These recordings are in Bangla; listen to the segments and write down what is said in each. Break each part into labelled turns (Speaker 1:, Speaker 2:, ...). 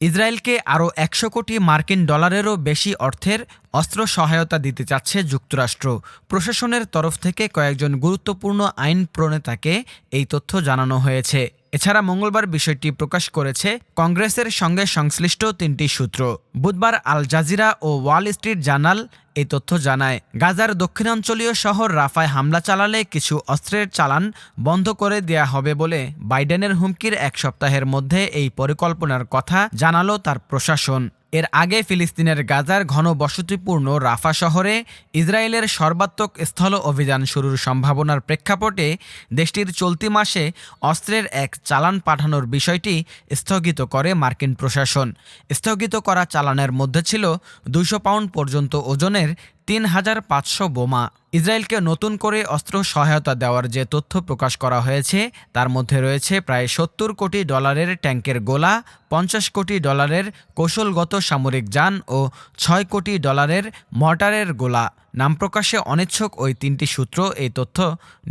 Speaker 1: ইসরায়েলকে আরও একশো কোটি মার্কিন ডলারেরও বেশি অর্থের অস্ত্র সহায়তা দিতে চাচ্ছে যুক্তরাষ্ট্র। প্রশাসনের তরফ থেকে কয়েকজন গুরুত্বপূর্ণ আইন প্রণেতাকে এই তথ্য জানানো হয়েছে। এছাড়া মঙ্গলবার বিষয়টি প্রকাশ করেছে কংগ্রেসের সঙ্গে সংশ্লিষ্ট তিনটি সূত্র। বুধবার আল জাজিরা ও ওয়াল স্ট্রিট জার্নাল এই তথ্য জানায়, গাজার দক্ষিণাঞ্চলীয় শহর রাফায় হামলা চালালে কিছু অস্ত্রের চালান বন্ধ করে দেয়া হবে বলে বাইডেনের হুমকির এক সপ্তাহের মধ্যে এই পরিকল্পনার কথা জানালো তার প্রশাসন। এর আগে ফিলিস্তিনের গাজার ঘনবসতিপূর্ণ রাফা শহরে ইসরায়েলের সর্বাত্মক স্থল অভিযান শুরুর সম্ভাবনার প্রেক্ষাপটে দেশটির চলতি মাসে অস্ত্রের এক চালান পাঠানোর বিষয়টি স্থগিত করে মার্কিন প্রশাসন। স্থগিত করা চালানের মধ্যে ছিল দুশো পাউন্ড পর্যন্ত ওজনের তিন হাজার পাঁচশো বোমা। ইসরায়েলকে নতুন করে অস্ত্র সহায়তা দেওয়ার যে তথ্য প্রকাশ করা হয়েছে, তার মধ্যে রয়েছে প্রায় সত্তর কোটি ডলারের ট্যাঙ্কের গোলা, পঞ্চাশ কোটি ডলারের কৌশলগত সামরিক যান ও ছয় কোটি ডলারের মর্টারের গোলা। নাম প্রকাশে অনিচ্ছুক ওই তিনটি সূত্র এই তথ্য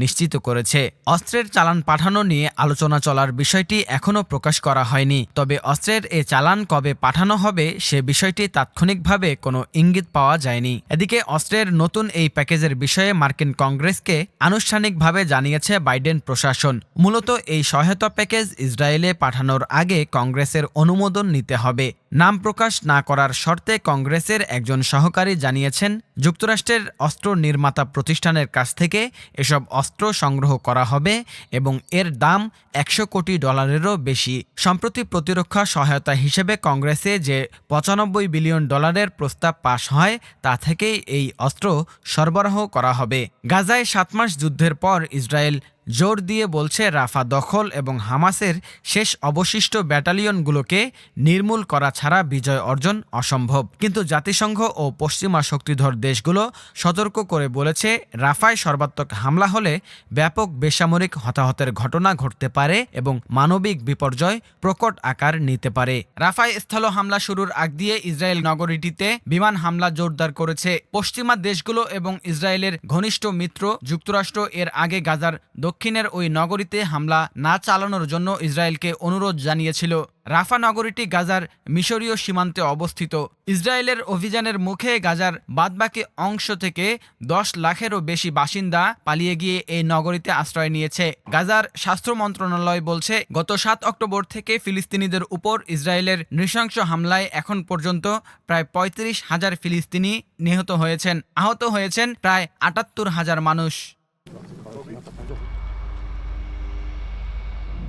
Speaker 1: নিশ্চিত করেছে। অস্ত্রের চালান পাঠানো নিয়ে আলোচনা চলার বিষয়টি এখনও প্রকাশ করা হয়নি। তবে অস্ত্রের এ চালান কবে পাঠানো হবে সে বিষয়টি তাৎক্ষণিকভাবে কোনো ইঙ্গিত পাওয়া যায়নি। এদিকে অস্ত্রের নতুন এই প্যাকেজের বিষয়ে মার্কিন কংগ্রেসকে আনুষ্ঠানিকভাবে জানিয়েছে বাইডেন প্রশাসন। মূলত এই সহায়তা প্যাকেজ ইসরায়েলে পাঠানোর আগে কংগ্রেসের অনুমোদন নিতে হবে। নাম প্রকাশ না করার শর্তে কংগ্রেসের একজন সহকারী জানিয়েছেন, যুক্তরাষ্ট্রের অস্ত্র নির্মাতা প্রতিষ্ঠানের কাছ থেকে এসব অস্ত্র সংগ্রহ করা হবে এবং এর দাম একশো কোটি ডলারেরও বেশি। সম্প্রতি প্রতিরক্ষা সহায়তা হিসেবে কংগ্রেসে যে পঁচানব্বই বিলিয়ন ডলারের প্রস্তাব পাশ হয়, তা থেকেই এই অস্ত্র সরবরাহ করা হবে। গাজায় সাত মাস যুদ্ধের পর ইসরায়েল জোর দিয়ে বলছে, রাফা দখল এবং হামাসের শেষ অবশিষ্ট ব্যাটালিয়নগুলোকে নির্মূল করা ছাড়া বিজয় অর্জন অসম্ভব। কিন্তু জাতিসংঘ ও পশ্চিমা শক্তিধর দেশগুলো সতর্ক করে বলেছে, রাফায় সর্বাত্মক হামলা হলে ব্যাপক বেসামরিক হতাহতের ঘটনা ঘটতে পারে এবং মানবিক বিপর্যয় প্রকট আকার নিতে পারে। রাফায় স্থল হামলা শুরুর আগ দিয়ে ইসরায়েল নগরীটিতে বিমান হামলা জোরদার করেছে। পশ্চিমা দেশগুলো এবং ইসরায়েলের ঘনিষ্ঠ মিত্র যুক্তরাষ্ট্র এর আগে গাজার দক্ষিণের ওই নগরীতে হামলা না চালানোর জন্য ইসরায়েলকে অনুরোধ জানিয়েছিল। রাফা নগরীটি গাজার মিশরীয় সীমান্তে অবস্থিত। ইসরায়েলের অভিযানের মুখে গাজার বাদবাকি অংশ থেকে দশ লাখেরও বেশি বাসিন্দা পালিয়ে গিয়ে এই নগরীতে আশ্রয় নিয়েছে। গাজার স্বাস্থ্য মন্ত্রণালয় বলছে, গত সাত অক্টোবর থেকে ফিলিস্তিনিদের উপর ইসরায়েলের নৃশংস হামলায় এখন পর্যন্ত প্রায় পঁয়ত্রিশ হাজার ফিলিস্তিনি নিহত হয়েছেন। আহত হয়েছেন প্রায় আটাত্তর হাজার মানুষ।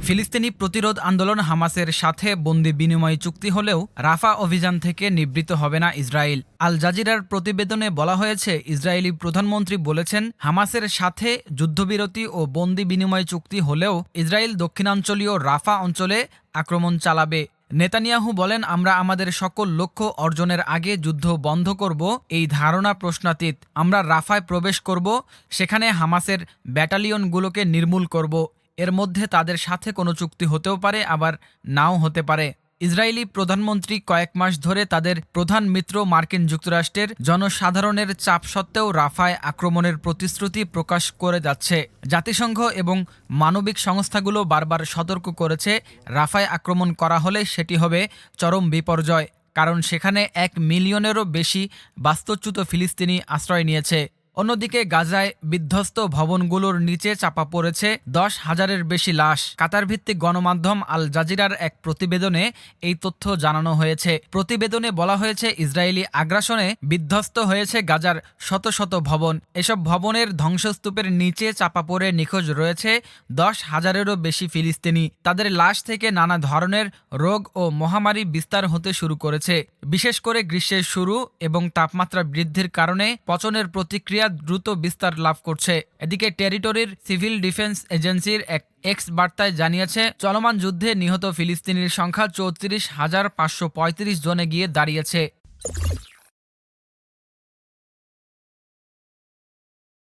Speaker 1: ফিলিস্তিনি প্রতিরোধ আন্দোলন হামাসের সাথে বন্দি বিনিময় চুক্তি হলেও রাফা অভিযান থেকে নিবৃত্ত হবে না ইসরায়েল। আল জাজিরার প্রতিবেদনে বলা হয়েছে, ইসরায়েলি প্রধানমন্ত্রী বলেছেন, হামাসের সাথে যুদ্ধবিরতি ও বন্দি বিনিময় চুক্তি হলেও ইসরায়েল দক্ষিণাঞ্চলীয় রাফা অঞ্চলে আক্রমণ চালাবে। নেতানিয়াহু বলেন, আমরা আমাদের সকল লক্ষ্য অর্জনের আগে যুদ্ধ বন্ধ করব, এই ধারণা প্রশ্নাতীত। আমরা রাফায় প্রবেশ করব, সেখানে হামাসের ব্যাটালিয়নগুলোকে নির্মূল করব। এর মধ্যে তাদের সাথে কোনো চুক্তি হতেও পারে, আবার নাও হতে পারে। ইসরায়েলি প্রধানমন্ত্রী কয়েক মাস ধরে তাদের প্রধান মিত্র মার্কিন যুক্তরাষ্ট্রের জনসাধারণের চাপ সত্ত্বেও রাফায় আক্রমণের প্রতিশ্রুতি প্রকাশ করে যাচ্ছে। জাতিসংঘ এবং মানবিক সংস্থাগুলো বারবার সতর্ক করেছে, রাফায় আক্রমণ করা হলে সেটি হবে চরম বিপর্যয়, কারণ সেখানে এক মিলিয়নেরও বেশি বাস্তুচ্যুত ফিলিস্তিনি আশ্রয় নিয়েছে। অন্যদিকে গাজায় বিধ্বস্ত ভবনগুলোর নিচে চাপা পড়েছে দশ হাজারের বেশি লাশ। কাতার ভিত্তিক গণমাধ্যম আল জাজিরার এক প্রতিবেদনে এই তথ্য জানানো হয়েছে। প্রতিবেদনে বলা হয়েছে, ইসরায়েলি আগ্রাসনে বিধ্বস্ত হয়েছে গাজার শত শত ভবন। এসব ভবনের ধ্বংসস্তূপের নিচে চাপা পড়ে নিখোঁজ রয়েছে দশ হাজারেরও বেশি ফিলিস্তিনি। তাদের লাশ থেকে নানা ধরনের রোগ ও মহামারী বিস্তার হতে শুরু করেছে। বিশেষ করে গ্রীষ্মের শুরু এবং তাপমাত্রা বৃদ্ধির কারণে পচনের প্রতিক্রিয়া দ্রুত বিস্তার লাভ করছে। এদিকে টেরিটরির সিভিল ডিফেন্স এজেন্সির এক এক্স বার্তায় জানিয়েছে, চলমান যুদ্ধে নিহত ফিলিস্তিনির সংখ্যা চৌত্রিশ হাজার পাঁচশো জনে গিয়ে দাঁড়িয়েছে।